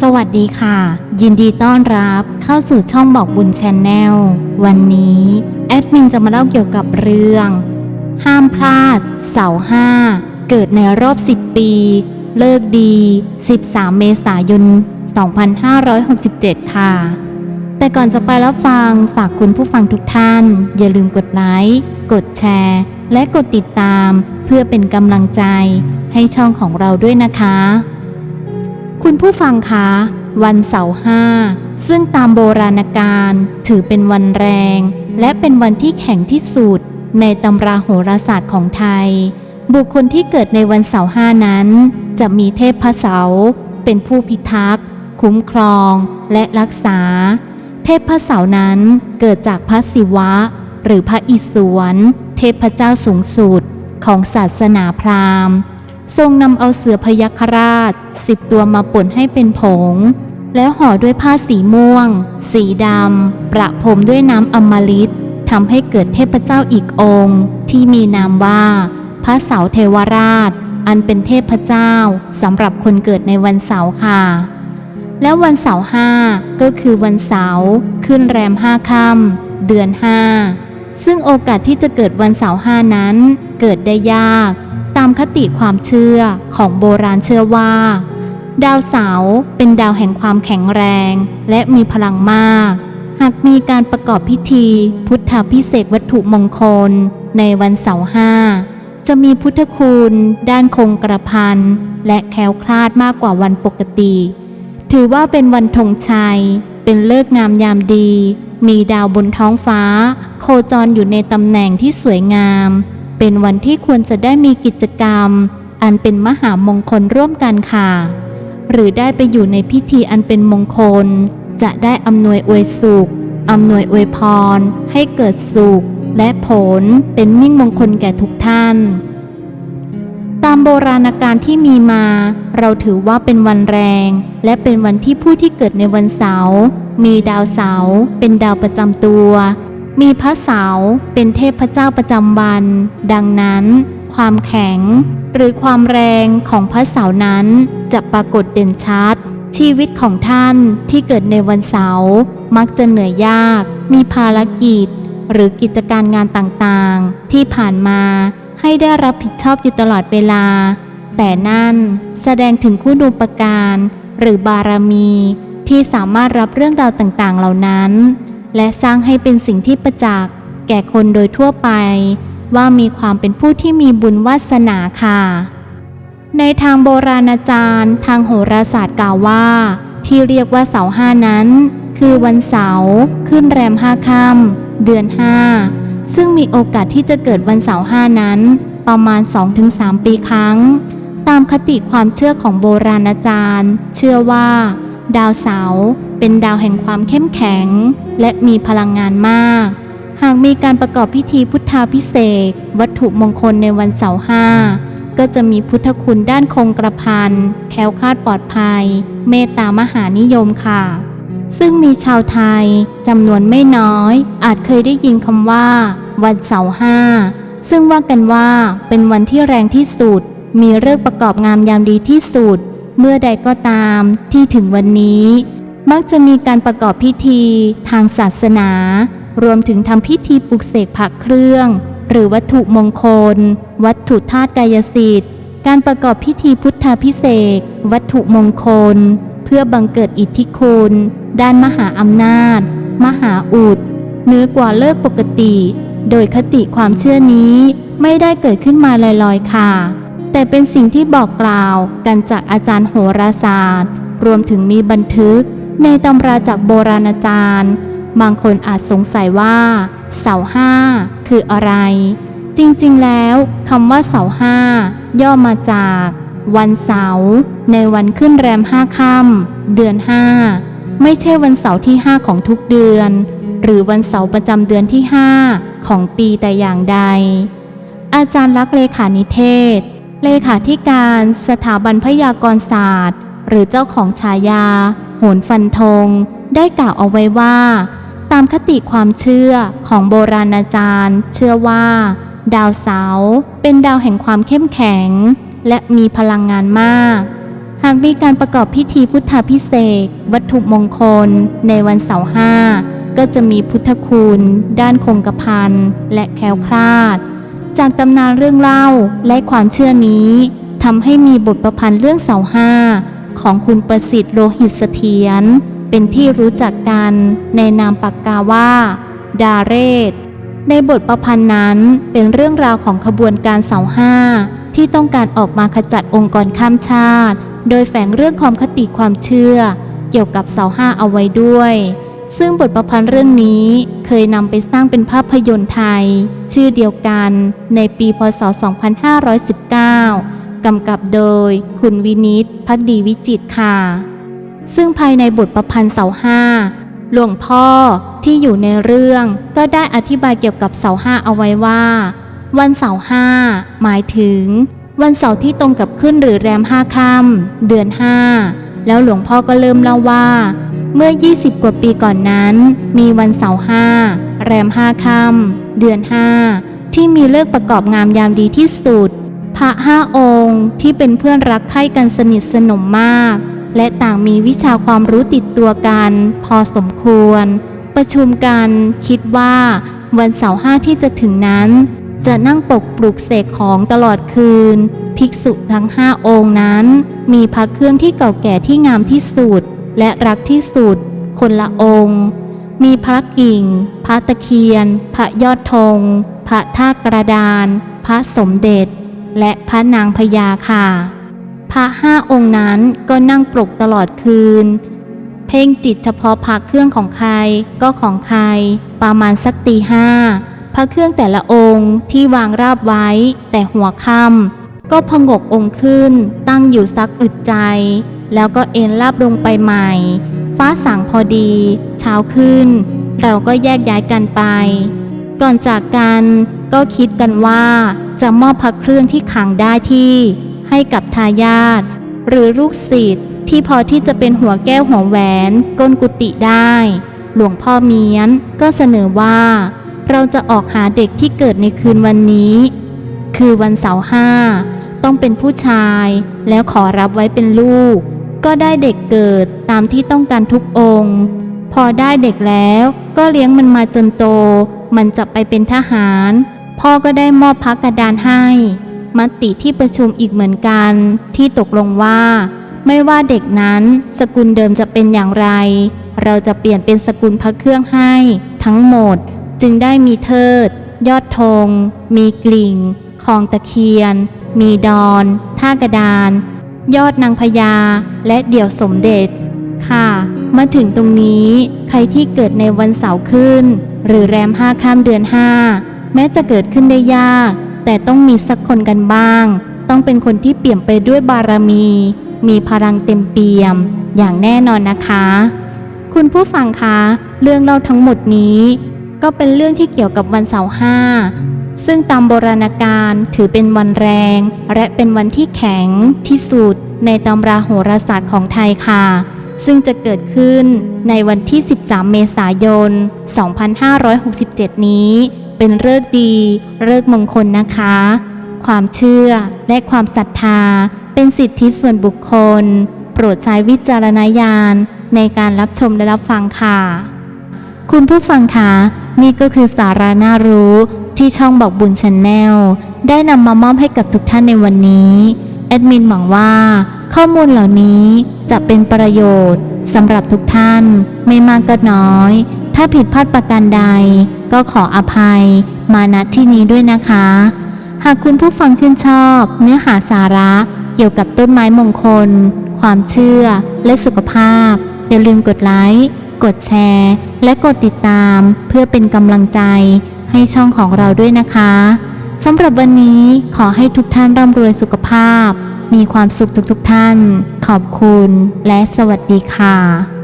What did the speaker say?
สวัสดีค่ะ ยินดีต้อนรับเข้าสู่ช่องบอกบุญชแนลวันนี้ แอดมินจะมาเล่าเกี่ยวกับเรื่อง ห้ามพลาด เสาห้าเกิดในรอบ 10 ปี เลิกดี 13 เมษายน 2567 ค่ะ แต่ก่อนจะไปรับฟังฝากคุณผู้ฟังทุกท่าน อย่าลืมกดไลค์กดแชร์ และกดติดตาม เพื่อเป็นกำลังใจให้ช่องของเราด้วยนะคะ คุณผู้ฟังคะ วันเสาร์ห้าซึ่งตามโบราณการถือเป็นวันแรง และเป็นวันที่แข็งที่สุด ในตำราโหราศาสตร์ของไทย บุคคลที่เกิดในวันเสาร์ห้านั้น จะมีเทพพระเสาเป็นผู้พิทักษ์คุ้มครองและรักษา เทพพระเสานั้นเกิดจากพระศิวะ หรือพระอิศวร เทพเจ้าสูงสุดของศาสนาพราหมณ์ ทรงนำเอาเสือพยัคฆราชสิบตัวมาป่นให้เป็นผง แล้วห่อด้วยผ้าสีม่วง สีดำ ประพรมด้วยน้ำอมฤตทำให้เกิดเทพเจ้าอีกองค์ ที่มีนามว่า พระเสาเทวราช อันเป็นเทพเจ้าสำหรับคนเกิดในวันเสาร์ค่ะ แล้ววันเสาร์ห้าก็คือวันเสาร์ขึ้นแรมห้าค่ำเดือนห้าซึ่งโอกาสที่จะเกิดวันเสาร์ห้านั้น เกิดได้ยากามคติความเชื่อของโบราณเชื่อว่า ดาวเสาร์เป็นดาวแห่งความแข็งแรง และมีพลังมาก หากมีการประกอบพิธี พุทธาพิเศษวัตถุมงคล ในวันเสาร์ห้าจะมีพุทธคุณ ด้านคงกระพันและแคล้วคลาดมากกว่าวันปกติ ถือว่าเป็นวันธงชัย เป็นเลิกงามยามดี มีดาวบนท้องฟ้า โคจรอยู่ในตำแหน่งที่สวยงาม เป็นวันที่ควรจะได้มีกิจกรรม อันเป็นมหามงคลร่วมกันค่ะ หรือได้ไปอยู่ในพิธีอันเป็นมงคล จะได้อำนวยอวยสุขอำนวยอวยพร ให้เกิดสุข และผลเป็นมิ่งมงคลแก่ทุกท่าน ตามโบราณการที่มีมา เราถือว่าเป็นวันแรง และเป็นวันที่ผู้ที่เกิดในวันเสาร์มีดาวเสาร์เป็นดาวประจำตัว มีพระเสาเป็นเทพเจ้าประจำวัน ดังนั้น ความแข็ง หรือความแรงของพระเสานั้นจะปรากฏเด่นชัด ชีวิตของท่านที่เกิดในวันเสาร์มักจะเหนื่อยยาก มีภารกิจ หรือกิจการงานต่างๆ ที่ผ่านมาให้ได้รับผิดชอบอยู่ตลอดเวลา แต่นั่นแสดงถึงคุณูปการ หรือบารมีที่สามารถรับเรื่องราวต่างๆ เหล่านั้น และสร้างให้เป็นสิ่งที่ประจักษ์แก่คนโดยทั่วไป ว่ามีความเป็นผู้ที่มีบุญวาสนาค่ะ ในทางโบราณอาจารย์ ทางโหราศาสตร์กล่าวว่า ที่เรียกว่าเสาห้านั้น คือวันเสาร์ขึ้นแรมห้าค่ำเดือนห้าซึ่งมีโอกาสที่จะเกิดวันเสาร์ห้านั้น ประมาณ 2-3 ปีครั้ง ตามคติความเชื่อของโบราณอาจารย์ เชื่อว่า ดาวเสาร์ เป็นดาวแห่งความเข้มแข็ง และมีพลังงานมาก หากมีการประกอบพิธีพุทธาพิเศษวัตถุมงคลในวันเสาร์ห้าก็จะมีพุทธคุณด้านคงกระพันแคล้วคลาดปลอดภัย เมตตามหานิยมค่ะ ซึ่งมีชาวไทยจำนวนไม่น้อย อาจเคยได้ยินคำว่า วันเสาร์ห้าซึ่งว่ากันว่าเป็นวันที่แรงที่สุด มีเลิกษ์ประกอบงามยามดีที่สุด เมื่อใดก็ตามที่ถึงวันนี้ มักจะมีการประกอบพิธีทางศาสนา รวมถึงทำพิธีปลุกเสกผักเครื่อง หรือวัตถุมงคล วัตถุธาตุกายสิทธิ์ การประกอบพิธีพุทธาพิเศษวัตถุมงคล เพื่อบังเกิดอิทธิคุณ ด้านมหาอำนาจ มหาอุดเหนือกว่าเลิกปกติ โดยคติความเชื่อนี้ไม่ได้เกิดขึ้นมาลอยๆค่ะ แต่เป็นสิ่งที่บอกกล่าวกันจากอาจารย์โหราศาสตร์ รวมถึงมีบันทึก ในตำราจากโบราณอาจารย์ บางคนอาจสงสัยว่า เสาห้าคืออะไร จริงๆแล้วคำว่าเสาห้าย่อมาจากวันเสาร์ในวันขึ้นแรมห้าค่ำเดือนห้าไม่ใช่วันเสาร์ที่ห้าของทุกเดือน หรือวันเสาร์ประจำเดือนที่ห้าของปีแต่อย่างใด อาจารย์ลักษ์เลขานิเทศ เลขาธิการสถาบันพยากรศาสตร์ หรือเจ้าของฉายา หนฟันธงได้กล่าวเอาไว้ว่า ตามคติความเชื่อของโบราณอาจารย์ เชื่อว่า ดาวเสาร์เป็นดาวแห่งความเข้มแข็ง และมีพลังงานมาก หากมีการประกอบพิธีพุทธาพิเศษวัตถุมงคล ในวันเสาร์ห้าก็จะมีพุทธคุณ ด้านคงกระพันและแคล้วคลาด จากตำนานเรื่องเล่าและความเชื่อนี้ทำให้มีบทประพันธ์เรื่องเสาห้า ของคุณประสิทธิ์โลหิตเสถียรเป็นที่รู้จักกันในนามปากกาว่า ดาเรศ ในบทประพันธ์นั้นเป็นเรื่องราวของขบวนการเสาห้าที่ต้องการออกมาขจัดองค์กรข้ามชาติ โดยแฝงเรื่องความคติความเชื่อ เกี่ยวกับเสาห้าเอาไว้ด้วย ซึ่งบทประพันธ์เรื่องนี้เคยนำไปสร้างเป็นภาพยนตร์ไทย ชื่อเดียวกันในปีพศ 2519 กำกับโดย คุณวินิตพักดีวิจิตค่ะ ซึ่งภายในบทประพันธ์เสาห้าหลวงพ่อที่อยู่ในเรื่องก็ได้อธิบายเกี่ยวกับเสาห้าเอาไว้ว่า วันเสาห้าหมายถึง วันเสาร์ที่ตรงกับขึ้นหรือแรมห้าค่ำเดือนห้าแล้วหลวงพ่อก็เริ่มเล่าว่า เมื่อ 20 กว่าปีก่อนนั้น มีวันเสาร์ห้าแรมห้าค่ำเดือนห้าที่มีเลิกประกอบงามยามดีที่สุด ระห้าองค์ที่เป็นเพื่อนรักใคร่กันสนิทสนมมาก และต่างมีวิชาความรู้ติดตัวกัน พอสมควร ประชุมกันคิดว่าวันเสาร์ห้าที่จะถึงนั้น จะนั่งปกปลุกเสกของตลอดคืน ภิกษุทั้งห้าองค์นั้น มีพระเครื่องที่เก่าแก่ที่งามที่สุด และรักที่สุด คนละองค์ มีพระกิ่ง พระตะเคียน พระยอดธงพระท่ากระดาน พระสมเด็จ และพระนางพญาค่ะ พระห้าองค์นั้นก็นั่งปลุกตลอดคืน เพ่งจิตเฉพาะพระเครื่องของใครก็ของใคร ประมาณสักตีห้าพระเครื่องแต่ละองค์ที่วางราบไว้แต่หัวค่ำก็พงกองค์ขึ้นตั้งอยู่สักอึดใจ แล้วก็เอ็นราบลงไปใหม่ ฟ้าสางพอดี เช้าขึ้น เราก็แยกย้ายกันไป ก่อนจากกันก็คิดกันว่า จะมอบพระเครื่องที่ขังได้ที่ให้กับทายาทหรือลูกศิษย์ที่พอที่จะเป็นหัวแก้วหัวแหวนก้นกุฏิได้ หลวงพ่อเมียนก็เสนอว่า เราจะออกหาเด็กที่เกิดในคืนวันนี้ คือวันเสาร์ห้าต้องเป็นผู้ชายแล้วขอรับไว้เป็นลูก ก็ได้เด็กเกิดตามที่ต้องการทุกองค์ พอได้เด็กแล้วก็เลี้ยงมันมาจนโต มันจะไปเป็นทหาร พ่อก็ได้มอบพักกระดานให้ มติที่ประชุมอีกเหมือนกัน ที่ตกลงว่า ไม่ว่าเด็กนั้นสกุลเดิมจะเป็นอย่างไร เราจะเปลี่ยนเป็นสกุลพระเครื่องให้ ทั้งหมดจึงได้มีเทิด ยอดธงมีกลิ่งคลองตะเคียน มีดอน ท่ากระดาน ยอดนางพญา และเดี่ยวสมเด็จ ค่ะ มาถึงตรงนี้ใครที่เกิดในวันเสาร์ขึ้น หรือแรมห้าข้ามเดือนห้า แม้จะเกิดขึ้นได้ยาก แต่ต้องมีสักคนกันบ้าง ต้องเป็นคนที่เปี่ยมไปด้วยบารมี มีพลังเต็มเปี่ยม อย่างแน่นอนนะคะ คุณผู้ฟังคะ เรื่องเล่าทั้งหมดนี้ ก็เป็นเรื่องที่เกี่ยวกับวันเสาร์ห้าซึ่งตามโบราณการถือเป็นวันแรง และเป็นวันที่แข็งที่สุดในตำราโหราศาสตร์ของไทยค่ะ ซึ่งจะเกิดขึ้นในวันที่ 13 เมษายน 2567 นี้ เป็นเลิกดีเลิกมงคลนะคะ ความเชื่อและความศรัทธา เป็นสิทธิส่วนบุคคล โปรดใช้วิจารณญาณในการรับชมและรับฟังค่ะ คุณผู้ฟังคะนี่ก็คือสาระน่ารู้ที่ช่องบอกบุญชนแนลได้นำมามอบให้กับทุกท่านในวันนี้แอดมินหวังว่า ข้อมูลเหล่านี้จะเป็นประโยชน์สำหรับทุกท่านไม่มากก็น้อย ถ้าผิดพลาดประการใด ก็ขออภัยมาณที่นี้ด้วยนะคะ หากคุณผู้ฟังชื่นชอบ เนื้อหาสาระ เกี่ยวกับต้นไม้มงคล ความเชื่อ และสุขภาพ อย่าลืมกดไลค์กดแชร์ และกดติดตาม เพื่อเป็นกำลังใจ ให้ช่องของเราด้วยนะคะสำหรับวันนี้ขอให้ทุกท่านร่ำรวยสุขภาพ มีความสุขทุกๆทท่าน ขอบคุณและสวัสดีค่ะ